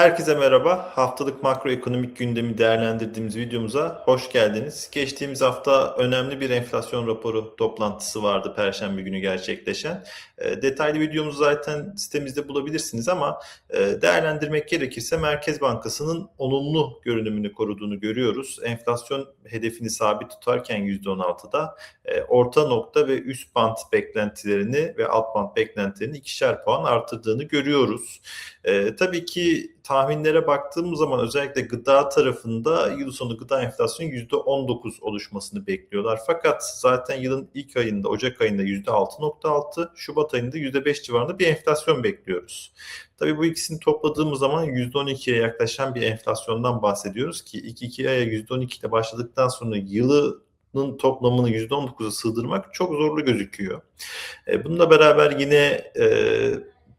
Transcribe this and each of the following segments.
Herkese merhaba. Haftalık makroekonomik gündemi değerlendirdiğimiz videomuza hoş geldiniz. Geçtiğimiz hafta önemli bir enflasyon raporu toplantısı vardı Perşembe günü gerçekleşen. E, detaylı videomuzu zaten sitemizde bulabilirsiniz ama e, değerlendirmek gerekirse Merkez Bankası'nın olumlu görünümünü koruduğunu görüyoruz. Enflasyon hedefini sabit tutarken %16'da e, orta nokta ve üst band beklentilerini ve alt band beklentilerini ikişer puan artırdığını görüyoruz. E, tabii ki tahminlere baktığımız zaman özellikle gıda tarafında yıl sonu gıda enflasyonu %19 oluşmasını bekliyorlar. Fakat zaten yılın ilk ayında Ocak ayında %6.6, Şubat ayında %5 civarında bir enflasyon bekliyoruz. Tabii bu ikisini topladığımız zaman %12'ye yaklaşan bir enflasyondan bahsediyoruz ki ilk iki aya %12 ile başladıktan sonra yılı toplamını %19'a sığdırmak çok zorlu gözüküyor. E, bununla beraber yine e,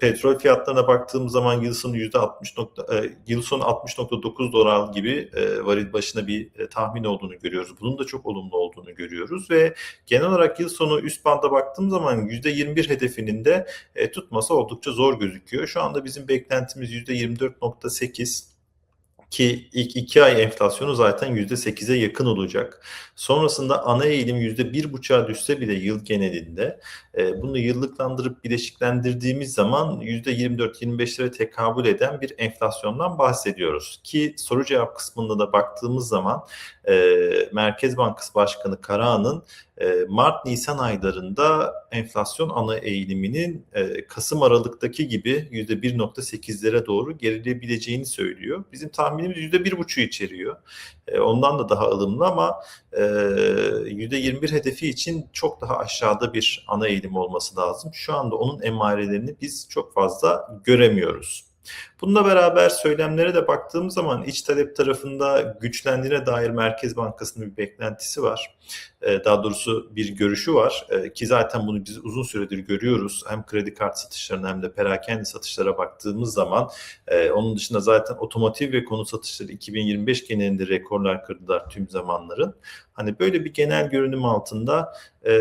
petrol fiyatlarına baktığımız zaman yıl sonu %60 nokta, e, yıl sonu 60.9 dolar gibi e, varil başına bir e, tahmin olduğunu görüyoruz. Bunun da çok olumlu olduğunu görüyoruz ve genel olarak yıl sonu üst banda baktığım zaman %21 hedefinin de e, tutması oldukça zor gözüküyor. Şu anda bizim beklentimiz %24.8 ki ilk iki ay enflasyonu zaten %8'e yakın olacak. Sonrasında ana eğilim %1,5'a düşse bile yıl genelinde e, bunu yıllıklandırıp bileşiklendirdiğimiz zaman %24-25'lere tekabül eden bir enflasyondan bahsediyoruz. Ki soru cevap kısmında da baktığımız zaman e, Merkez Bankası Başkanı Karahan'ın e, Mart-Nisan aylarında enflasyon ana eğiliminin e, Kasım Aralık'taki gibi %1.8'lere doğru gerilebileceğini söylüyor. Bizim tahminimiz %1.5'u içeriyor. E, ondan da daha ılımlı ama %21 hedefi için çok daha aşağıda bir ana eğilim olması lazım. Şu anda onun emarelerini biz çok fazla göremiyoruz. Bununla beraber söylemlere de baktığımız zaman iç talep tarafında güçlendiğine dair Merkez Bankası'nın bir beklentisi var. Ee, daha doğrusu bir görüşü var ee, ki zaten bunu biz uzun süredir görüyoruz. Hem kredi kart satışlarına hem de perakende satışlara baktığımız zaman e, onun dışında zaten otomotiv ve konu satışları 2025 genelinde rekorlar kırdılar tüm zamanların. Hani böyle bir genel görünüm altında e,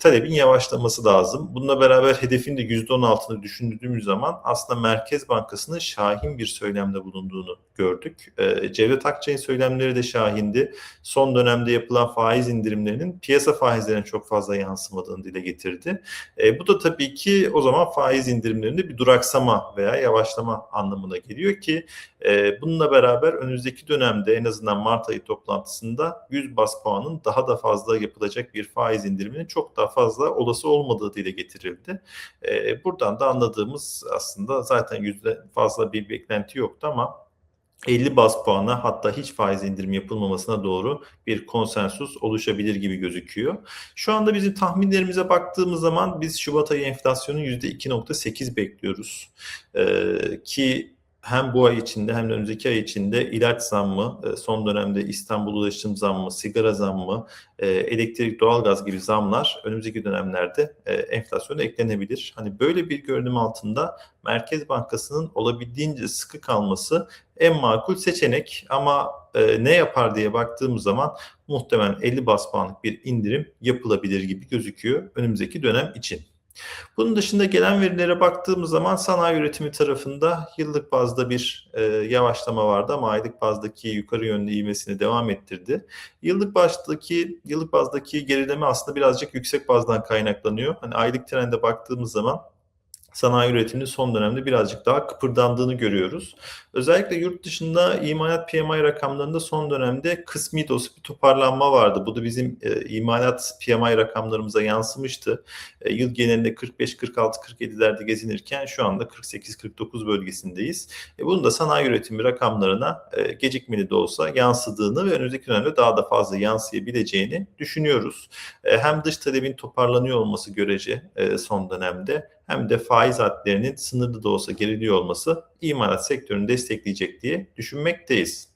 talebin yavaşlaması lazım. Bununla beraber hedefin de %16'ını düşündüğümüz zaman aslında Merkez Bankası'nın şahin bir söylemde bulunduğunu gördük. E, Cevdet Akçay'ın söylemleri de şahindi. Son dönemde yapılan faiz indirimlerinin piyasa faizlerine çok fazla yansımadığını dile getirdi. E, bu da tabii ki o zaman faiz indirimlerinde bir duraksama veya yavaşlama anlamına geliyor ki e, bununla beraber önümüzdeki dönemde en azından Mart ayı toplantısında 100 bas puanın daha da fazla yapılacak bir faiz indiriminin çok daha fazla olası olmadığı dile getirildi. E, buradan da anladığımız aslında zaten yüzde fazla bir beklenti yoktu ama 50 bas puana hatta hiç faiz indirim yapılmamasına doğru bir konsensus oluşabilir gibi gözüküyor. Şu anda bizim tahminlerimize baktığımız zaman biz Şubat ayı enflasyonu %2.8 bekliyoruz. Ee, ki hem bu ay içinde hem de önümüzdeki ay içinde ilaç zammı, e, son dönemde İstanbul ulaşım zammı, sigara zammı, e, elektrik, doğalgaz gibi zamlar önümüzdeki dönemlerde e, enflasyona eklenebilir. Hani böyle bir görünüm altında Merkez Bankası'nın olabildiğince sıkı kalması en makul seçenek ama ne yapar diye baktığımız zaman muhtemelen 50 bas puanlık bir indirim yapılabilir gibi gözüküyor önümüzdeki dönem için. Bunun dışında gelen verilere baktığımız zaman sanayi üretimi tarafında yıllık bazda bir e, yavaşlama vardı ama aylık bazdaki yukarı yönlü ivmesini devam ettirdi. Yıllık bazdaki yıllık bazdaki gerileme aslında birazcık yüksek bazdan kaynaklanıyor. Hani aylık trende baktığımız zaman sanayi üretiminin son dönemde birazcık daha kıpırdandığını görüyoruz. Özellikle yurt dışında imalat PMI rakamlarında son dönemde kısmi de bir toparlanma vardı. Bu da bizim e, imalat PMI rakamlarımıza yansımıştı. E, yıl genelinde 45, 46, 47'lerde gezinirken şu anda 48, 49 bölgesindeyiz. E, bunun da sanayi üretimi rakamlarına e, gecikmeli de olsa yansıdığını ve önümüzdeki dönemde daha da fazla yansıyabileceğini düşünüyoruz. E, hem dış talebin toparlanıyor olması görece e, son dönemde hem de faiz hadlerinin sınırlı da olsa geriliyor olması imalat sektörünü destekleyecek diye düşünmekteyiz.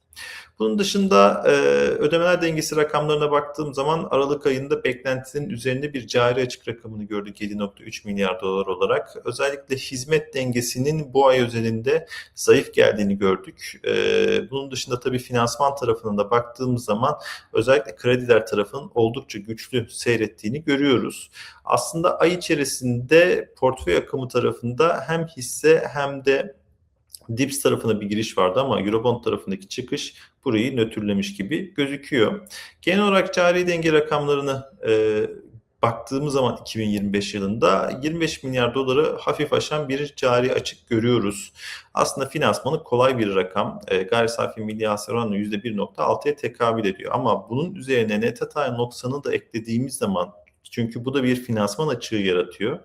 Bunun dışında e, ödemeler dengesi rakamlarına baktığım zaman Aralık ayında beklentinin üzerinde bir cari açık rakamını gördük 7.3 milyar dolar olarak. Özellikle hizmet dengesinin bu ay özelinde zayıf geldiğini gördük. E, bunun dışında tabii finansman tarafına da baktığımız zaman özellikle krediler tarafının oldukça güçlü seyrettiğini görüyoruz. Aslında ay içerisinde portföy akımı tarafında hem hisse hem de Dips tarafına bir giriş vardı ama Eurobond tarafındaki çıkış burayı nötrlemiş gibi gözüküyor. Genel olarak cari denge rakamlarını e, baktığımız zaman 2025 yılında 25 milyar doları hafif aşan bir cari açık görüyoruz. Aslında finansmanı kolay bir rakam. E, gayri safi milli hasıla oranı %1.6'ya tekabül ediyor. Ama bunun üzerine net hata noksanı da eklediğimiz zaman çünkü bu da bir finansman açığı yaratıyor.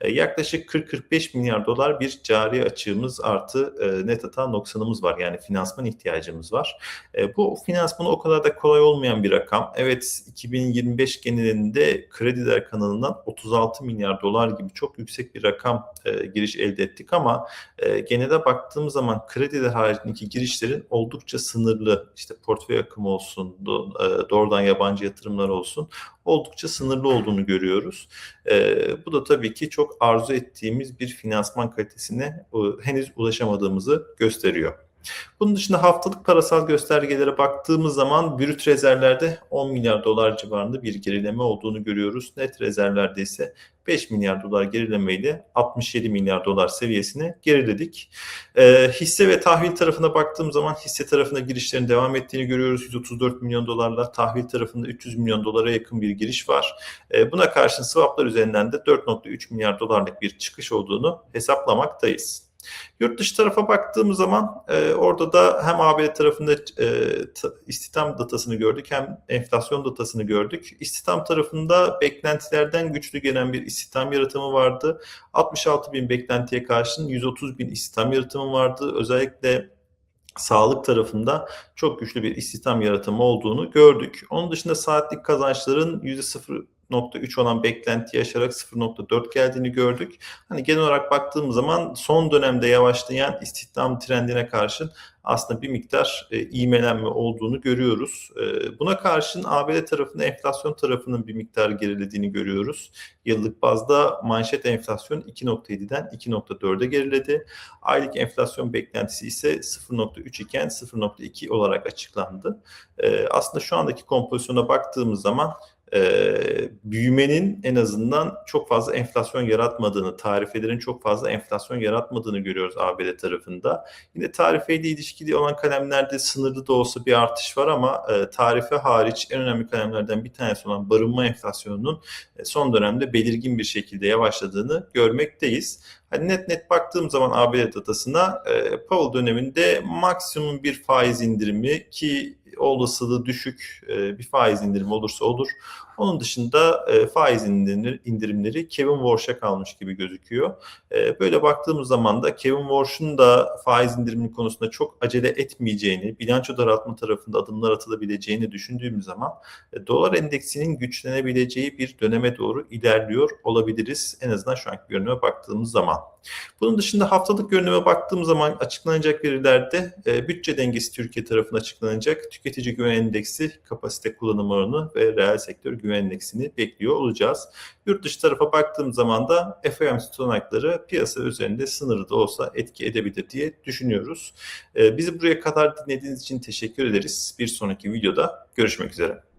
E, yaklaşık 40-45 milyar dolar bir cari açığımız artı e, net hata noksanımız var. Yani finansman ihtiyacımız var. E, bu finansmanı o kadar da kolay olmayan bir rakam. Evet 2025 genelinde krediler kanalından 36 milyar dolar gibi çok yüksek bir rakam giriş elde ettik ama e, genelde baktığımız zaman krediler haricindeki girişlerin oldukça sınırlı. İşte portföy akımı olsun, do, doğrudan yabancı yatırımlar olsun oldukça sınırlı olduğunu görüyoruz. E, bu da tabii ki çok arzu ettiğimiz bir finansman kalitesine e, henüz ulaşamadığımızı gösteriyor. Bunun dışında haftalık parasal göstergelere baktığımız zaman brüt rezervlerde 10 milyar dolar civarında bir gerileme olduğunu görüyoruz. Net rezervlerde ise 5 milyar dolar gerilemeyle 67 milyar dolar seviyesine geriledik. E, hisse ve tahvil tarafına baktığım zaman hisse tarafında girişlerin devam ettiğini görüyoruz. 134 milyon dolarla tahvil tarafında 300 milyon dolara yakın bir giriş var. E, buna karşın swaplar üzerinden de 4.3 milyar dolarlık bir çıkış olduğunu hesaplamaktayız. Yurt dışı tarafa baktığımız zaman e, orada da hem ABD tarafında e, istihdam datasını gördük hem enflasyon datasını gördük. İstihdam tarafında beklentilerden güçlü gelen bir istihdam yaratımı vardı. 66 bin beklentiye karşın 130 bin istihdam yaratımı vardı. Özellikle sağlık tarafında çok güçlü bir istihdam yaratımı olduğunu gördük. Onun dışında saatlik kazançların %0 0.3 olan beklenti yaşarak 0.4 geldiğini gördük. Hani genel olarak baktığımız zaman son dönemde yavaşlayan istihdam trendine karşın aslında bir miktar e, iğmelenme olduğunu görüyoruz. E, buna karşın ABD tarafında enflasyon tarafının bir miktar gerilediğini görüyoruz. Yıllık bazda manşet enflasyon 2.7'den 2.4'e geriledi. Aylık enflasyon beklentisi ise 0.3 iken 0.2 olarak açıklandı. E, aslında şu andaki kompozisyona baktığımız zaman e, büyümenin en azından çok fazla enflasyon yaratmadığını, tarifelerin çok fazla enflasyon yaratmadığını görüyoruz ABD tarafında. Yine tarifeyle ilişkili olan kalemlerde sınırlı da olsa bir artış var ama e, tarife hariç en önemli kalemlerden bir tanesi olan barınma enflasyonunun e, son dönemde belirgin bir şekilde yavaşladığını görmekteyiz. Hani net net baktığım zaman ABD datasına e, Powell döneminde maksimum bir faiz indirimi ki olasılığı düşük e, bir faiz indirimi olursa olur. Onun dışında e, faiz indirimleri Kevin Warsh'a kalmış gibi gözüküyor. E, böyle baktığımız zaman da Kevin Warsh'un da faiz indirimi konusunda çok acele etmeyeceğini, bilanço daraltma tarafında adımlar atılabileceğini düşündüğümüz zaman dolar endeksinin güçlenebileceği bir döneme doğru ilerliyor olabiliriz. En azından şu anki görünüme baktığımız zaman. Bunun dışında haftalık görünüme baktığım zaman açıklanacak verilerde e, bütçe dengesi Türkiye tarafından açıklanacak. Tüketici güven endeksi, kapasite kullanım oranı ve reel sektör güven endeksini bekliyor olacağız. Yurt dışı tarafa baktığım zaman da FOMC tutanakları piyasa üzerinde sınırlı da olsa etki edebilir diye düşünüyoruz. E, bizi buraya kadar dinlediğiniz için teşekkür ederiz. Bir sonraki videoda görüşmek üzere.